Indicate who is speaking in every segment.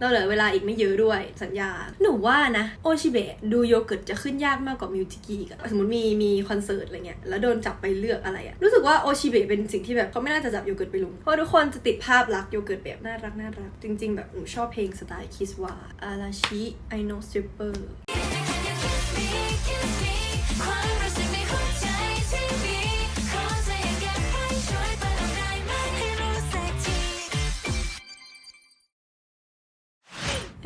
Speaker 1: เราเหลือเวลาอีกไม่เยอะด้วยสัญญา หนูว่านะ โอชิเบะดูโยเกิร์ตจะขึ้นยากมากกว่ามิวจิกิอีกอะสมมติมีมีคอนเสิร์ตอะไรเงี้ยแล้วโดนจับไปเลือกอะไรอะรู้สึกว่าโอชิเบะเป็นสิ่งที่แบบเขาไม่น่าจะจับโยเกิร์ตไปลงเพราะทุกคนจะติดภาพลักษณ์โยเกิร์ตแบบน่ารักน่ารัก จริง ๆ แบบหนูชอบเพลงสไตล์คิสวาอาราชิไอโนสตริปเปอร์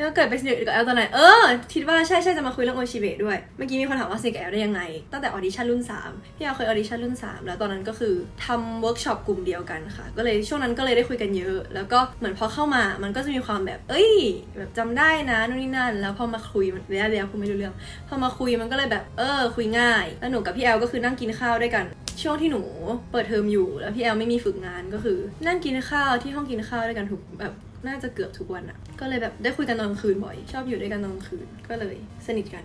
Speaker 1: แล้วเกิดไปสนิทกับแอลตอนไหน เออ คิดว่าใช่ใช่จะมาคุยเรื่องโอชิเบะด้วย เมื่อกี้มีคนถามว่าสนิทกับแอลได้ยังไง ตั้งแต่ออดิชั่นรุ่น 3 พี่แอลเคยออดิชั่นรุ่น 3 แล้วตอนนั้นก็คือทำเวิร์กช็อปกลุ่มเดียวกันค่ะ ก็เลยช่วงนั้นก็เลยได้คุยกันเยอะ แล้วก็เหมือนพอเข้ามา มันก็จะมีความแบบ เอ้ย แบบจำได้นะนู่นนี่นั่น แล้วพอมาคุยมันเรียเรียคุยไม่รู้เรื่อง พอมาคุยมันก็เลยแบบ เออ คุยง่าย แล้วหนูกับพี่แอลก็คือนั่งกินข้าวด้วยกันช่วงที่หนูเปิดเทอมอยู่แล้วพี่แอลไม่มีฝึกงานก็คือ นั่งกินข้าวที่ห้องกินข้าวด้วยกันทุกแบบ น่าจะเกือบทุกวันอะก็เลยแบบได้คุยกันตอนกลางคืนบ่อย ชอบอยู่ด้วยกันตอนกลางคืนก็เลยสนิทกัน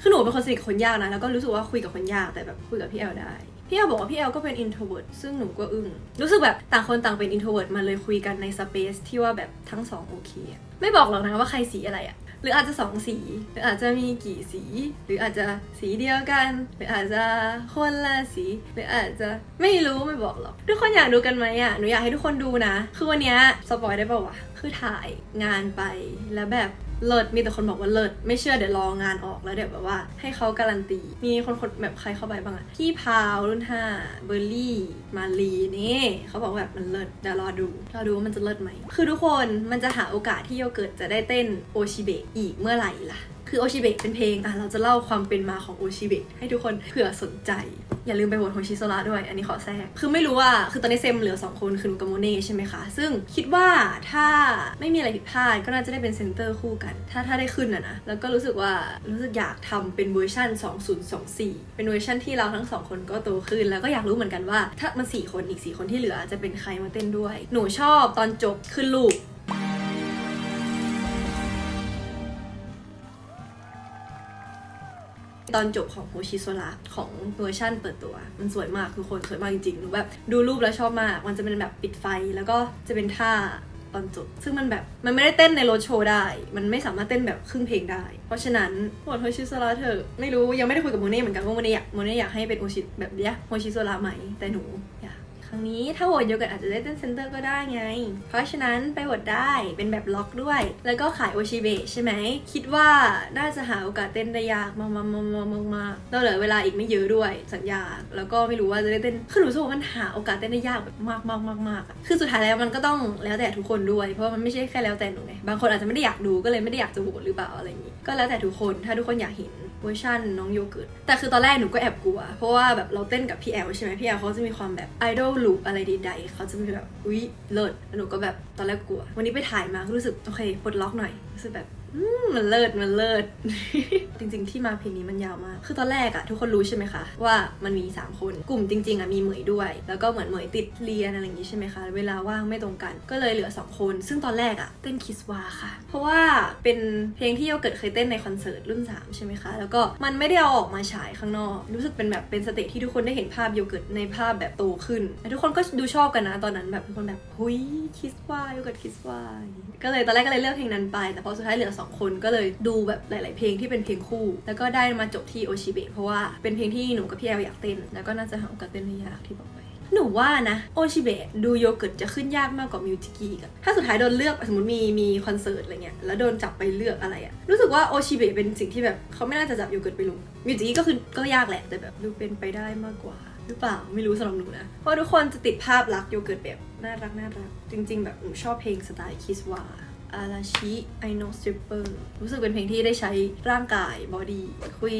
Speaker 1: คือหนูเป็นคนสนิทกับคนยากนะแล้วก็รู้สึกว่าคุยกับคนยากแต่แบบคุยกับพี่แอลได้พี่แอลบอกว่าพี่แอลก็เป็น introvert ซึ่งหนูก็อึ้งรู้สึกแบบต่างคนต่างเป็น introvert มาเลยคุยกันในสเปซที่ว่าแบบทั้งสองโอเค ไม่บอกหรอกนะว่าใครสีอะไรอะ หรืออาจจะสองสี หรืออาจจะมีกี่สี หรืออาจจะสีเดียวกัน หรืออาจจะคนละสี หรืออาจจะไม่รู้ไม่บอกหรอก ทุกคนอยากดูกันไหมอะหนูอยากให้ทุกคนดูนะ คือวันเนี้ยสปอยได้ป่าวะ คือถ่ายงานไปแล้วแบบ เลิศมีแต่คนบอกว่าเลิศไม่เชื่อเดี๋ยวรองานออกแล้วเดี๋ยวแบบว่า ให้เขาการันตี มีคนคนแบบใครเข้าไปบ้างอะพี่พาวรุ่นห้าเบอร์รี่มาลีนี่เขาบอกว่าแบบมันเลิศเดี๋ยวรอดูรอดูว่ามันจะเลิศไหมคือทุกคนมันจะหาโอกาสที่โยเกิร์ตจะได้เต้นโอชิเบะอีกเมื่อไหร่ล่ะ คือโอชิเบะเป็นเพลงอะเราจะเล่าความเป็นมาของโอชิเบะให้ทุกคนเผื่อสนใจ อย่าลืมไปโหวตโฮชิโซระด้วย อันนี้ขอแทรก คือไม่รู้ว่า คือตอนนี้เซมเหลือ 2 คนคือนูกับโมเน่ใช่ไหมคะ ซึ่งคิดว่าถ้าไม่มีอะไรผิดพลาดก็น่าจะได้เป็นเซนเตอร์คู่กัน ถ้าถ้าได้ขึ้นอะนะ แล้วก็รู้สึกว่ารู้สึกอยากทำเป็นเวอร์ชัน2024 เป็นเวอร์ชันที่เราทั้งสองคนก็โตขึ้น แล้วก็อยากรู้เหมือนกันว่า ถ้ามันสี่คนอีกสี่คนที่เหลือจะเป็นใครมาเต้นด้วย หนูชอบตอนจบขึ้นรูป ตอนจบของโฮชิโซระของเวอร์ชั่นเปิดตัว มันสวยมากทุกคนสวยมากจริงๆหนูแบบดูรูปแล้วชอบมาก มันจะเป็นแบบปิดไฟแล้วก็จะเป็นท่าตอนจบ ซึ่งมันแบบมันไม่ได้เต้นในโรดโชว์ได้ มันไม่สามารถเต้นแบบครึ่งเพลงได้ เพราะฉะนั้นโหวตโฮชิโซระเถอะไม่รู้ยังไม่ได้คุยกับโมเน่เหมือนกันว่าโมเน่อยากโมเน่อยากให้เป็นโอชิแบบเนี้ยโฮชิโซระไหมแต่หนูอย รงนี้ถ้าโหวตโยเกิร์ตอาจจะได้เต้นเซนเตอร์ก็ได้ไง เพราะฉะนั้นไปโหวตได้เป็นแบบล็อกด้วย แล้วก็ขายโอชิเบะใช่ไหม คิดว่าน่าจะหาโอกาสเต้นได้ยากมากมากมากมากมากมากเราเหลือเวลาอีกไม่เยอะด้วยสัญญา แล้วก็ไม่รู้ว่าจะได้เต้นคือหนูรู้มันหาโอกาสเต้นได้ยากแบบมากมากมากมากอะคือสุดท้ายแล้วมันก็ต้องแล้วแต่ทุกคนด้วย เพราะมันไม่ใช่แค่แล้วแต่หนูไง บางคนอาจจะไม่ได้อยากดูก็เลยไม่ได้อยากจะโหวตหรือเปล่าอะไรอย่างนี้ ก็แล้วแต่ทุกคนถ้าทุกคนอยากเห็นเวอร์ชันน้องโยเกิร์ตแต่คือตอนแรกหนูก็แอบกลัว เพราะว่าแบบเราเต้นกับพี่แอลใช่ไหมพี่แอลเขาจะมีความแบบไอดอลลุอะไรใดๆเขาจะมีแบบอุ๊ยเลิศแล้วหนูก็แบบตอนแรกกลัว วันนี้ไปถ่ายมาก็รู้สึกโอเคปลดล็อกหน่อยรู้สึกแบบ มันเลิศมันเลิศ จริงๆที่มาเพลงนี้มันยาวมาก คือตอนแรกอะทุกคนรู้ใช่ไหมคะ ว่ามันมี 3 คน กลุ่มจริง ๆอะมีเหมยด้วย แล้วก็เหมือนเหมยติดเรียนอะไรอย่างงี้ใช่ไหมคะ เวลาว่างไม่ตรงกัน ก็เลยเหลือ 2 คน ซึ่งตอนแรกอะเต้นคิสวาค่ะ เพราะว่าเป็นเพลงที่โยเกิร์ตเคยเต้นในคอนเสิร์ตรุ่น 3 ใช่ไหมคะ แล้วก็มันไม่ได้เอาออกมาฉายข้างนอก รู้สึกเป็นแบบเป็นสเตจที่ทุกคนได้เห็นภาพโยเกิร์ตในภาพแบบโตขึ้นแล้วทุกคนก็ดูชอบกันนะตอนนั้นแบบทุกคนแบบหุยคิสวาโยเกิร์ตคิสวาก็เลยตอนแรกก็เลยเลือกเพลงนั้นไป แต่พอสุดท้ายเหลือสองคนก็เลยดูแบบหลาย ๆ เพลงที่เป็นเพลงคู่ แล้วก็ได้มาจบที่โอชิเบะเพราะว่าเป็นเพลงที่หนูกับพี่แอลอยากเต้น แล้วก็น่าจะหาโอกาสเต้นได้ยากที่บอกไปหนูว่านะโอชิเบะดูโยเกิร์ตจะขึ้นยากมากกว่ามิวจิกิอีกอะถ้าสุดท้ายโดนเลือกสมมติมีมีคอนเสิร์ตอะไรเงี้ยแล้วโดนจับไปเลือกอะไรอะรู้สึกว่าโอชิเบะเป็นสิ่งที่แบบเขาไม่น่าจะจับโยเกิร์ตไปลงมิวจิกิก็คือก็ยากแหละแต่แบบดูเป็นไปได้มากกว่าหรือเปล่าไม่รู้สำหรับหนูนะเพราะทุกคนจะติดภาพลักษณ์โยเกิร์ตแบบน่ารักน่ารักจริง ๆ แบบหนูชอบเพลงสไตล์คิสวา อาราชิไอโนสติปเปอร์รู้สึกเป็นเพลงที่ได้ใช้ร่างกายบอดี้คุย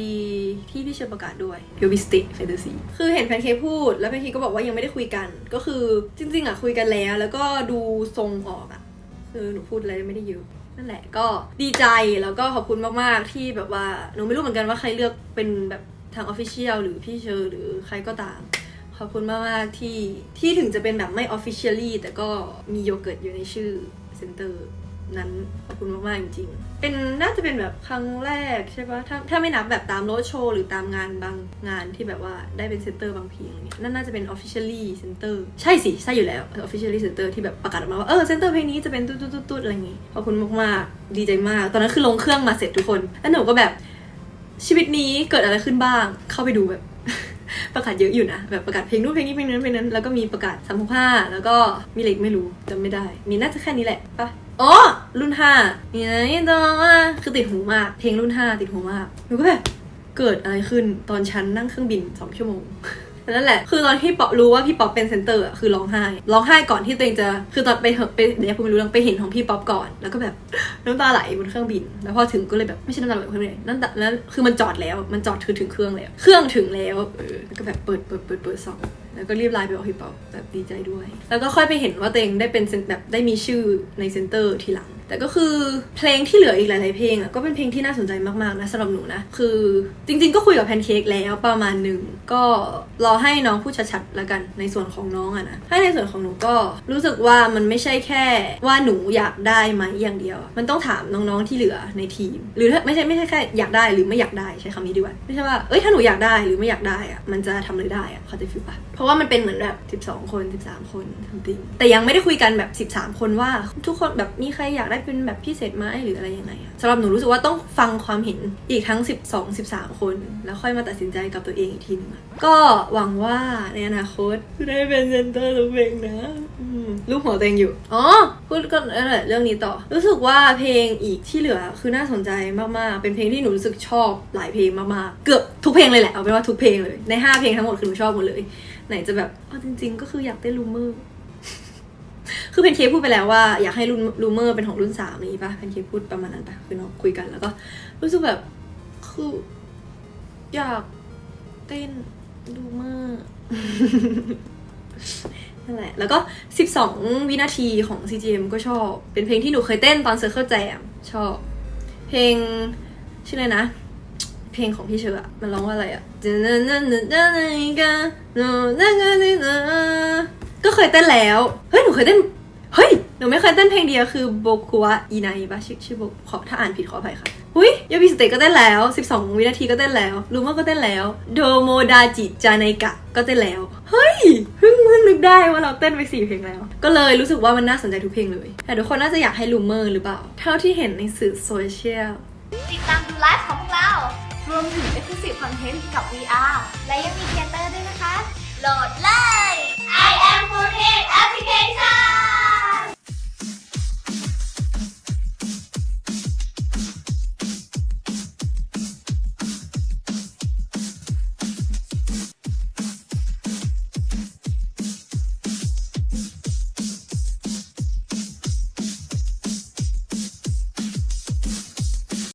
Speaker 1: ที่พี่เชิญประกาศด้วยพิวบิสติเฟเดซีคือเห็นแพนเค้กพูด แล้วแพนเค้กก็บอกว่ายังไม่ได้คุยกัน ก็คือจริง ๆ อะ คุยกันแล้ว แล้วก็ดูทรงออกอะ คือหนูพูดอะไรไม่ได้เยอะนั่นแหละก็ดีใจแล้วก็ขอบคุณมากๆที่แบบว่าหนูไม่รู้เหมือนกันว่าใครเลือกเป็นแบบทางออฟฟิเชียลหรือพี่เชอร์หรือใครก็ตามขอบคุณมากๆที่ที่ถึงจะเป็นแบบไม่ officially แต่ก็มีโยเกิร์ตอยู่ในชื่อเซนเตอร์ นั้นขอบคุณมากๆจริงๆ เป็นน่าจะเป็นแบบครั้งแรกใช่ปะถ้าถ้าไม่นับแบบตามโรดโชว์หรือตามงานบางงานที่แบบว่าได้เป็นเซนเตอร์บางเพลงอะไรเงี้ยนั่นน่าจะเป็น officially center ใช่สิ ใช่อยู่แล้ว officially center ที่แบบประกาศออกมาว่าเออเซนเตอร์เพลงนี้จะเป็นตุ๊ดตุ๊ดตุ๊ดอะไรอย่างงี้ขอบคุณมากๆ ดีใจมาก ตอนนั้นคือลงเครื่องมาเสร็จทุกคน แล้วหนูก็แบบชีวิตนี้เกิดอะไรขึ้นบ้าง เข้าไปดูแบบประกาศเยอะอยู่นะ แบบประกาศเพลงนู้นเพลงนี้เพลงนั้นเพลงนั้น แล้วก็มีประกาศสามห้าแล้วก็มีเล็กไม่รู้จำไม่ได้ มีน่าจะแค่นี้แหละปะ อ๋อรุ่นห้ามีอะไรต่อว่าคือติดหูมาก เพลงรุ่นห้าติดหูมากหนูก็แบบเกิดอะไรขึ้นตอนฉันนั่งเครื่องบินสองชั่วโมงนั่นแหละ คือตอนที่ป๊อปรู้ว่าพี่ป๊อปเป็นเซนเตอร์อะคือร้องไห้ ร้องไห้ก่อนที่ตัวเองจะ คือตอนไปเหอะไปเดี๋ยวคุณไม่รู้เรื่องไปเห็นของพี่ป๊อปก่อน แล้วก็แบบน้ำตาไหลบนเครื่องบิน แล้วพอถึงก็เลยแบบไม่ใช่น้ำตาไหลบนเครื่องบินนั่นแต่แล้วคือมันจอดแล้ว มันจอดคือถึงเครื่องแล้ว เครื่องถึงแล้ว เออ ก็แบบเปิดเปิดเปิดเปิดสอง แล้วก็รีบไลน์ไปบอกพี่ป๊อปแบบดีใจด้วย แล้วก็ค่อยไปเห็นว่าตัวเองได้เป็นเซนแบบได้มีชื่อในเซนเตอร์ทีหลัง แต่ก็คือเพลงที่เหลืออีกหลายๆเพลงอะก็เป็นเพลงที่น่าสนใจมากๆนะสำหรับหนูนะ คือจริงๆ ก็คุยกับแพนเค้กแล้วประมาณหนึ่งก็รอให้น้องพูดชัดๆแล้วกันในส่วนของน้องอะนะถ้ในส่วนของหนูก็รู้สึกว่ามันไม่ใช่แค่ว่าหนูอยากได้ไหมอย่างเดียว มันต้องถามน้องๆที่เหลือในทีม หรือถ้าไม่ใช่ไม่ใช่แค่อยากได้หรือไม่อยากได้ใช้คำนี้ดีกว่าไม่ใช่ว่าเอ้ยถ้าหนูอยากได้หรือไม่อยากได้อะมันจะทำอะไรได้อะเขาจะฟิลปะเพราะว่ามันเป็นเหมือนแบบ 12 คน 13 คนทำติงแต่ยังไม่ได้คุยกันแบบ 13 คนว่าทุกคนแบบมีใครอยากได้เป็นแบบพิเศษไหมหรืออะไรยังไงอะสำหรับหนูรู้สึกว่าต้องฟังความเห็นอีกทั้ง 12 13 คน แล้วค่อยมาตัดสินใจกับตัวเองอีกทีนึงก็หวังว่าในอนาคตจะได้เป็นเซนเตอร์ลูกเพลงนะลูกหัวตัวเองอยู่ อ๋อ พูดก็นั่นแหละเรื่องนี้ต่อ รู้สึกว่าเพลงอีกที่เหลือคือน่าสนใจมากๆ เป็นเพลงที่หนูรู้สึกชอบหลายเพลงมากๆ เกือบทุกเพลงเลยแหละ เอาเป็นว่าทุกเพลงเลย ใน 5 เพลงทั้งหมดคือหนูชอบหมดเลย ไหนจะแบบเอจริง ๆ ก็คืออยากเต้นลูเมอร์ คือเพนเค้พูดไปแล้วว่าอยากให้รุ่นลูเมอร์เป็นของรุ่นสามนี้ปะเพนเค้พูดประมาณนั้นปะคือน้องคุยกันแล้วก็ รู้สึกแบบคืออยากเต้นลูเมอร์นั่นแหละ แล้วก็ 12 วินาทีของ CGM ก็ชอบ เป็นเพลงที่หนูเคยเต้นตอน Circle Jam ชอบ เพลงชื่ออะไรนะ เพลงของพี่เชออะมันร้องว่าอะไรอะก็เคยเต้นแล้ว เฮ้ย หนูเคยเต้น หนูไม่เคยเต้นเพลงเดียวคือโบกัวอีไนปะชื่อชื่อโบขอถ้าอ่านผิดขออภัยค่ะหุยยาบิสเตก็เต้นแล้ว 12 วินาทีก็เต้นแล้วลูมาก็เต้นแล้ว โดโมดาจิจาไนกะก็เต้นแล้ว เฮ้ยเพิ่งเพิ่งนึกได้ว่าเราเต้นไปสี่เพลงแล้ว ก็เลยรู้สึกว่ามันน่าสนใจทุกเพลงเลย แต่ทุกคนน่าจะอยากให้ลูเมอร์หรือเปล่า เท่าที่เห็นในสื่อโซเชียล
Speaker 2: ติดตามดูไลฟ์ของพวกเรา รวมถึง Exclusive Content กับ VR และยังมีเทเตอร์ด้วยนะคะโหลดเลย I am 4 Application